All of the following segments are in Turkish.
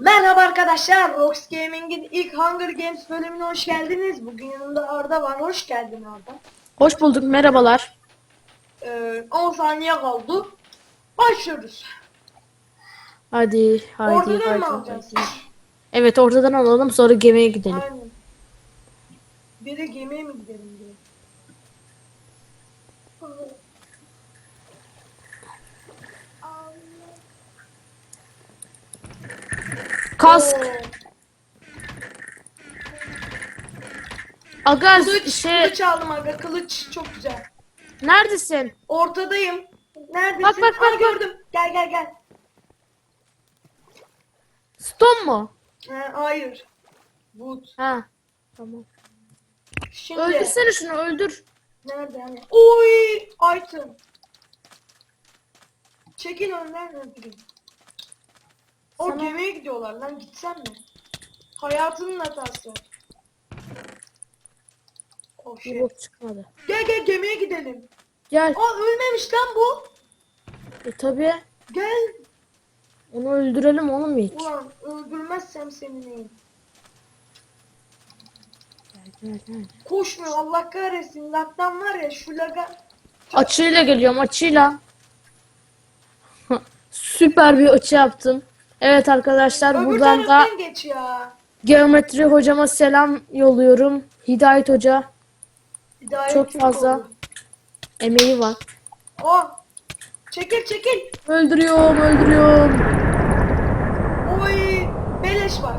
Merhaba arkadaşlar, Rox Gaming'in ilk Hunger Games bölümüne hoş geldiniz. Bugün yanımda Arda var, hoş geldin Arda. Hoş bulduk merhabalar. Ee, 10 saniye kaldı. Başlıyoruz. Hadi hadi Ortadan hadi. mı alacağız? Evet ortadan alalım sonra gemiye gidelim. Aynen. Biri gemiye mi gidelim diye. Kask. Aga Kılıç, şey kılıç aldım aga, kılıç çok güzel. neredesin? Ortadayım. Neredesin? Bak, bak, Aa, bak, bak. gördüm. Gel gel gel. Stone mu? Ha, hayır. Wood. Ha. Tamam. Şimdi. Öldürsene şunu öldür. Nerede hani? Oy! Item. Çekil önden öldüreyim. O Sana- gemiye gidiyorlar lan gitsen mi? Hayatının hatası. Oh shit. Yok çıkmadı. Gel gel gemiye gidelim. Gel. Aa ölmemiş lan bu. E tabi. Gel. Onu öldürelim oğlum hiç. Ulan öldürmezsem seni neyim? Gel, gel, gel. Koşmuyor Allah kahretsin. Laktan var ya şu laga. Açıyla geliyorum açıyla. Süper bir açı yaptım. Evet arkadaşlar Öbür buradan da geç ya. geometri hocama selam yolluyorum. Hidayet hoca Hidayet Çok Türk fazla. oldu. emeği var. Oh. Çekil çekil. Öldürüyorum öldürüyorum. Oy. Beleş bak.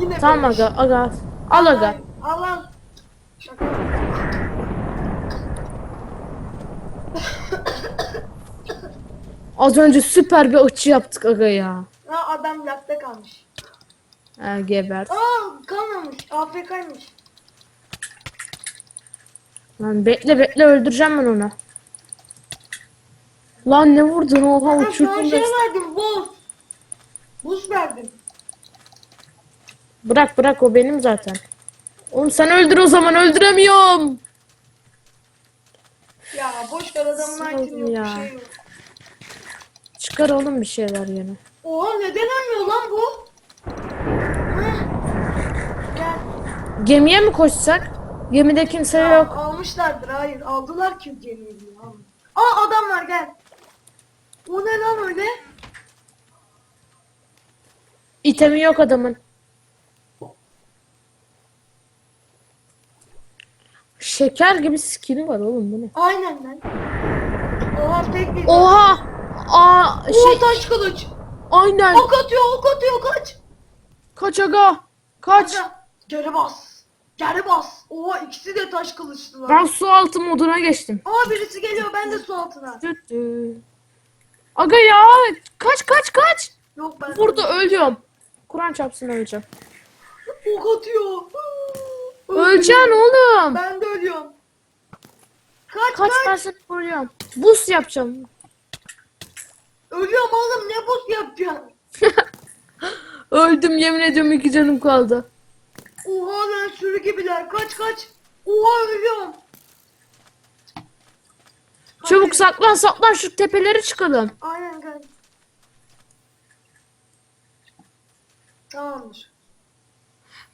Yine Tamam beleş. aga aga. Al aga. Al al. Şaka. Az önce süper bir açı yaptık aga ya. Adam lakta kalmış. Ha gebert. Aa kalmamış. AFK'ymış. Lan bekle bekle öldüreceğim ben onu. Lan ne vurdun oha Ha sana uçurdun şey da. verdim buz. Buz verdim. Bırak bırak o benim zaten. Oğlum sen öldür o zaman öldüremiyorum. Ya boş ver adamın yok ya. bir şey yok. Çıkar oğlum bir şeyler yine. Oha neden ölmüyor lan bu? Gel. Gemiye mi koşsak? Gemide kimse Ya, yok. almışlardır hayır aldılar ki gemiyi. ya. Aa adam var gel. O ne lan öyle? İtemi yok adamın. Şeker gibi skini var oğlum bu ne? Aynen lan. Oha tek bir. Oha! Aa Şey... şey taş kılıç. Aynen. Ok atıyor ok atıyor kaç. Kaç aga. Kaç. Aga, Geri bas. Geri bas. Oha ikisi de taş kılıçlılar. Ben su altı moduna geçtim. Aa birisi geliyor ben de su altına. Tüt tüt. Aga ya kaç kaç kaç. Yok ben. Burada ölüyorum. Kur'an çarpsın öleceğim. Ok atıyor. Öleceksin oğlum. Ben de ölüyorum. Kaç Kaç kaç. koruyorum. Buz yapacağım. Ölüyorum oğlum ne buz yapacaksın? Öldüm yemin ediyorum iki canım kaldı. Oha lan sürü gibiler kaç kaç. Oha ölüyorum. Çabuk saklan saklan şu tepeleri çıkalım. Aynen gel. Tamamdır.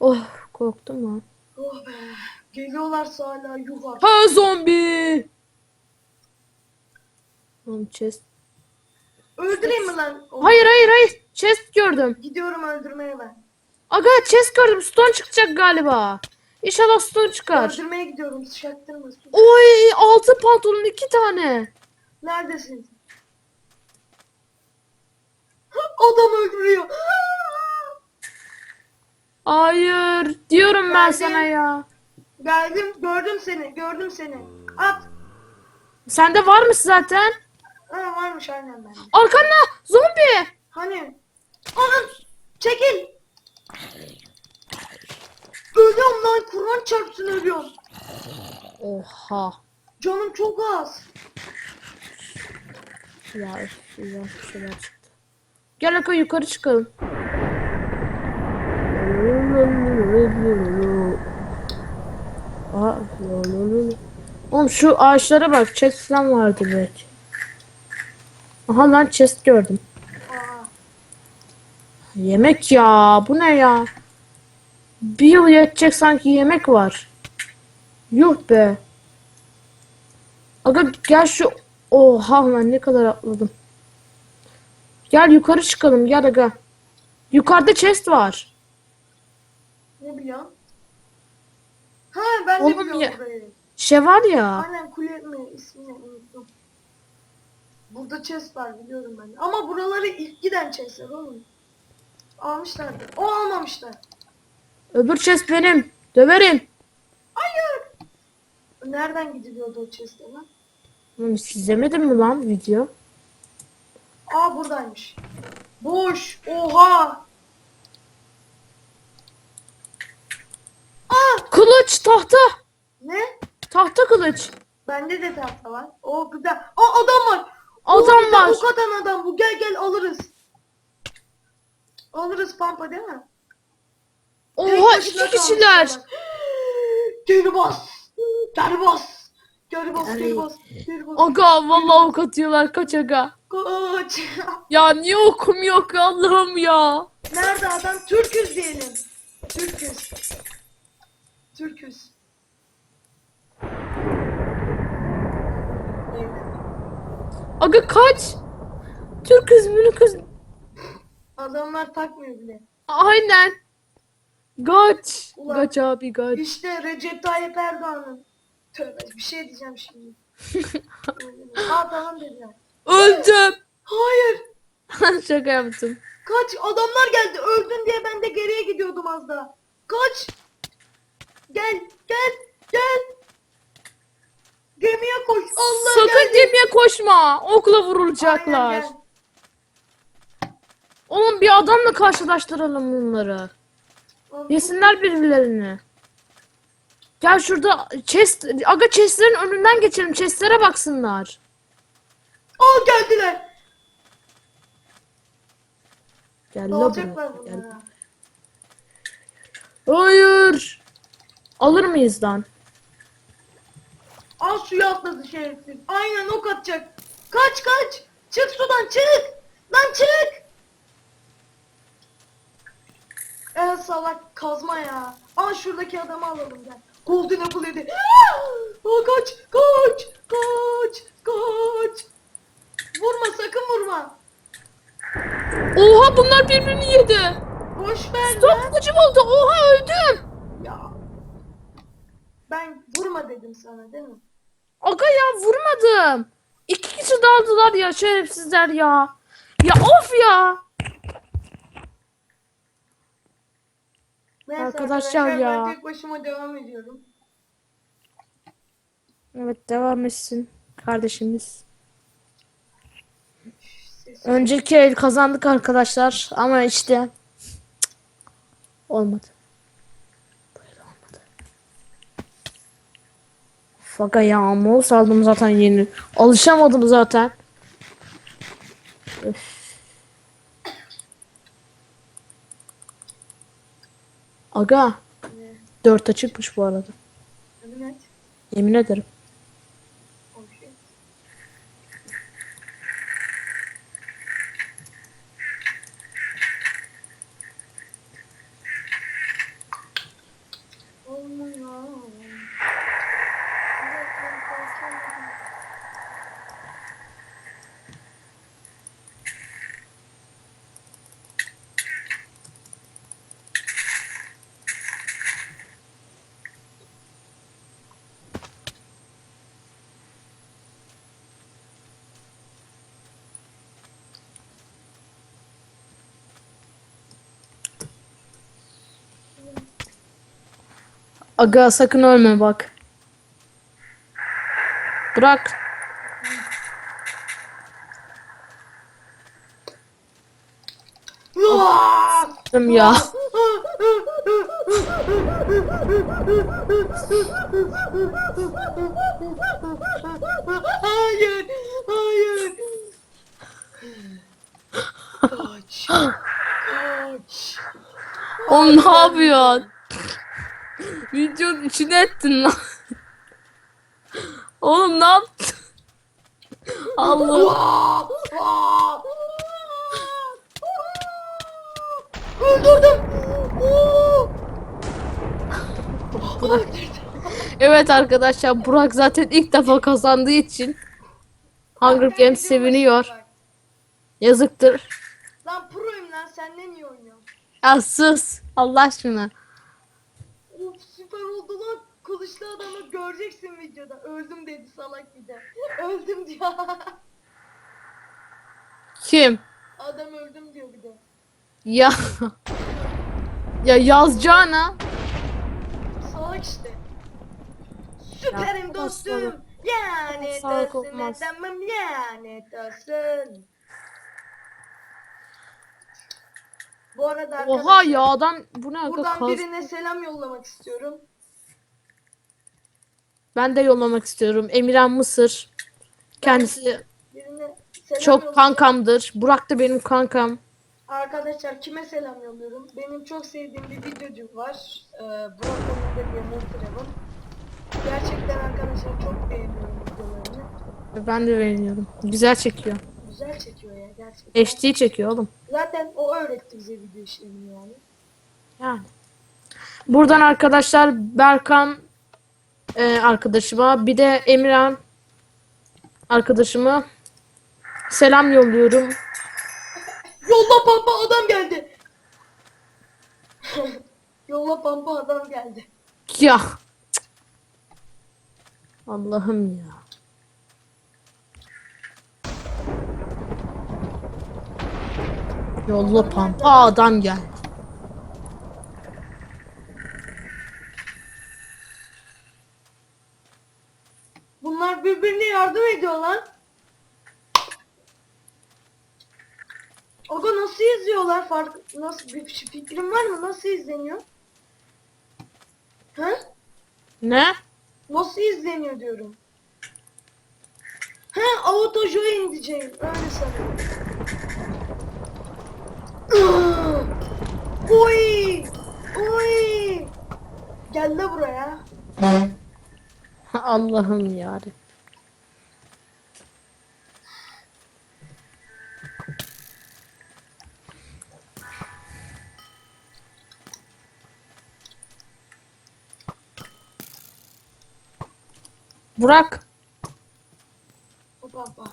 Oh korktum lan. Oh be. Geliyorlarsa hala yuh artık. Ha zombi. Oğlum chest. Öldüreyim mi lan? Oh, Hayır hayır hayır. Chest gördüm. Gidiyorum öldürmeye ben. Aga chest gördüm. Stone çıkacak galiba. İnşallah stone çıkar. Öldürmeye gidiyorum. Şaktırma. Oy altı pantolon iki tane. Neredesin? Adam öldürüyor. Hayır diyorum ben Geldim. sana ya. Geldim. Gördüm seni. Gördüm seni. At. Sende var mı zaten? Ha varmış aynen bende. Arkanda zombi. Hani? Anam. Çekil. Ölüyorum lan. Kur'an çarpsın ölüyorum. Oha. Canım çok az. Ya bir şeyler çıktı. Gel Aka yukarı çıkalım. Aa, Oğlum şu ağaçlara bak. Falan vardı belki. Aha lan chest gördüm. Aa. Yemek ya. Bu ne ya? Bir yıl yetecek sanki yemek var. Yuh be. Aga gel şu... Oha lan ne kadar atladım. Gel yukarı çıkalım gel aga. Yukarıda chest var. Ne biliyorsun? Ha ben de Oğlum biliyorum ya- burayı. Şey var ya. Aynen kule mi ismini unuttum. Burada chest var biliyorum ben. Ama buraları ilk giden chestler oğlum. Almışlardı. O almamışlar. Öbür chest benim. Döverim. Hayır. Nereden gidiliyordu o chest'e lan? Oğlum hiç izlemedin mi lan video? Aa buradaymış. Boş. Oha. Aa Kılıç tahta. ne? Tahta kılıç. Bende de tahta var. O güzel. Aa adam var. Adam var. Ok atan adam bu. Gel gel alırız. Alırız pampa değil mi? Oha iki kişiler. Geri bas. Geri bas. Geri bas, geri bas. Geri bas. Aga vallahi ok atıyorlar kaç aga. Koç. Ya niye okum yok Allah'ım ya. Nerede adam? Türküz diyelim. Türküz. Türküz. Aga kaç. Türk kız kız. Adamlar takmıyor bile. Aynen. Kaç. Ulan. Kaç abi kaç. İşte Recep Tayyip Erdoğan'ın. Tövbe bir şey diyeceğim şimdi. Aa tamam dediler. Öldüm. Hayır. Şaka yaptım. Kaç adamlar geldi öldün diye ben de geriye gidiyordum az daha. Kaç. Gel gel gel. Gemiye koş. Allah Sakın geldi. gemiye koşma. Okla Aynen, vurulacaklar. gel. Oğlum bir adamla karşılaştıralım bunları. Oğlum, Yesinler birbirlerini. Gel şurada chest, aga chestlerin önünden geçelim. Chestlere baksınlar. Aa geldiler. Gel la buraya. Gel. Hayır. Alır mıyız lan? Al suya atladı şerefsiz. Aynen ok atacak. Kaç kaç. Çık sudan çık. Lan çık. Evet salak kazma ya. Al şuradaki adamı alalım gel. Golden Apple yedi. Aa, kaç kaç kaç kaç. Vurma sakın vurma. Oha bunlar birbirini yedi. Boş ver Stop lan. kılıcım oldu. Oha öldüm. Ya. Ben vurma dedim sana değil mi? Aga ya vurmadım. İki kişi daldılar ya şerefsizler ya. Ya of ya. Neyse Arkadaşlar ya. Ben tek başıma devam ediyorum. Evet devam etsin kardeşimiz. Önceki el kazandık arkadaşlar ama işte cık, olmadı. Böyle olmadı. Faga ya mouse aldım zaten yeni. Alışamadım zaten. Öf. Aga Ne? 4 açıkmış bu arada. Yemin ederim. Aga sakın ölme bak. Bırak. Dım ya. Hayır, hayır. Kaç, kaç. Oğlum ne yapıyorsun? Videonun içine ettin lan. Oğlum ne yaptın? Allah. Öldürdüm. Burak. Evet arkadaşlar Burak zaten ilk defa kazandığı için Hunger Games seviniyor. Yazıktır. Lan proyum lan senden iyi oynuyorum. Ya sus. Allah aşkına. Süper oldu lan. Kılıçlı adamı göreceksin videoda. Öldüm dedi salak bir de. Öldüm diyor. Kim? Adam öldüm diyor bir de. Ya. ya yazacağına. Salak işte. Süperim Ya, dostum. Yani Sağlık dostum edemem yani dostum. Bu arada arkadaşlar Oha ya adam bu ne aga buradan kaz- birine selam yollamak istiyorum. Ben de yollamak istiyorum. Emirhan Mısır. Kendisi Birine selam çok kankamdır. Burak da benim kankam. Arkadaşlar kime selam yolluyorum? Benim çok sevdiğim bir videocu var. Ee, Burak Onur'da diye Montrev'in. Gerçekten arkadaşlar çok beğeniyorum videolarını. Ben de beğeniyorum. Güzel çekiyor. Güzel çekiyor ya gerçekten. HD çekiyor oğlum. Zaten o öğretti bize video işlemini yani. Yani. Buradan arkadaşlar Berkan e, arkadaşıma bir de Emirhan arkadaşıma selam yolluyorum. Yolla pampa adam geldi. Yolla pampa adam geldi. Ya. Allah'ım ya. Yolla pampa adam gel. Bunlar birbirine yardım ediyor lan. Aga nasıl izliyorlar fark nasıl bir fikrin var mı nasıl izleniyor? He? Ne? Nasıl izleniyor diyorum. He auto join diyeceğim öyle sanıyorum. Oy! Oy! Gel de buraya. Allah'ım yarabbim. Burak, hoppa.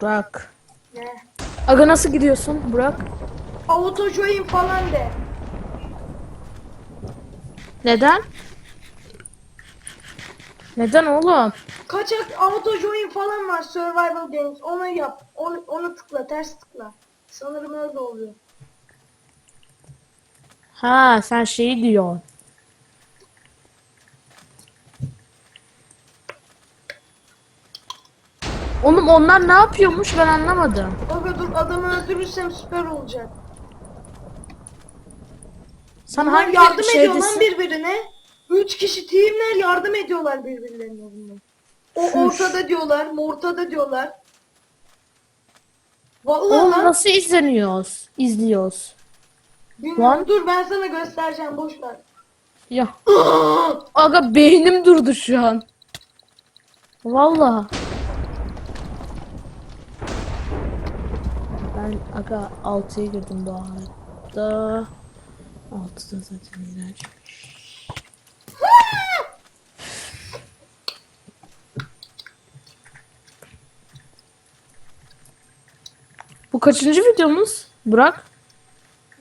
Burak. Aga nasıl gidiyorsun Burak? Auto join falan de. Neden? Neden oğlum? Kaçak auto join falan var survival games onu yap. Onu, onu tıkla ters tıkla. Sanırım öyle oluyor. Ha sen şeyi diyorsun. Oğlum onlar ne yapıyormuş ben anlamadım. Dur adamı öldürürsem süper olacak. Sen Bunlar hangi yardım ediyor lan birbirine. Üç kişi teamler yardım ediyorlar birbirlerine bunlar. O Şuş. ortada diyorlar, ortada diyorlar. Vallahi Oğlum lan. nasıl izleniyoruz? İzliyoruz. Bilmiyorum. Lan. Dur ben sana göstereceğim boş ver. Ya. Aga beynim durdu şu an. Vallahi. Ben aga 6'ya girdim bu arada. 6'da zaten iğrenç. Bu kaçıncı videomuz? Burak?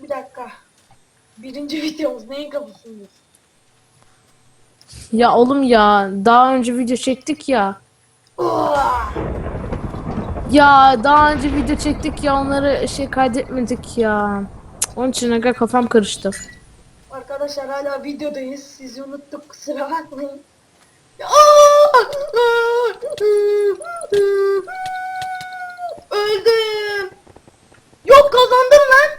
Bir dakika. Birinci videomuz neyin kapısındayız? Ya oğlum ya daha önce video çektik ya. Oh! Ya daha önce video çektik ya onları şey kaydetmedik ya. Cık, Onun için aga kafam karıştı. Arkadaşlar hala videodayız. Sizi unuttuk kusura bakmayın. Ya-! Öldüm. Yok kazandım lan.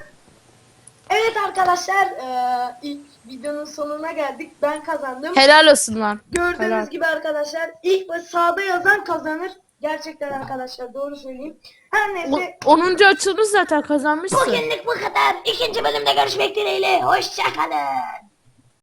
Evet arkadaşlar eee, ilk videonun sonuna geldik. Ben kazandım. Helal olsun lan. Gördüğünüz helal. gibi arkadaşlar ilk ve sağda yazan kazanır. Gerçekten arkadaşlar doğru söyleyeyim. Her neyse. O, 10. açılmış zaten kazanmışsın. Bugünlük bu kadar. İkinci bölümde görüşmek dileğiyle. Hoşçakalın.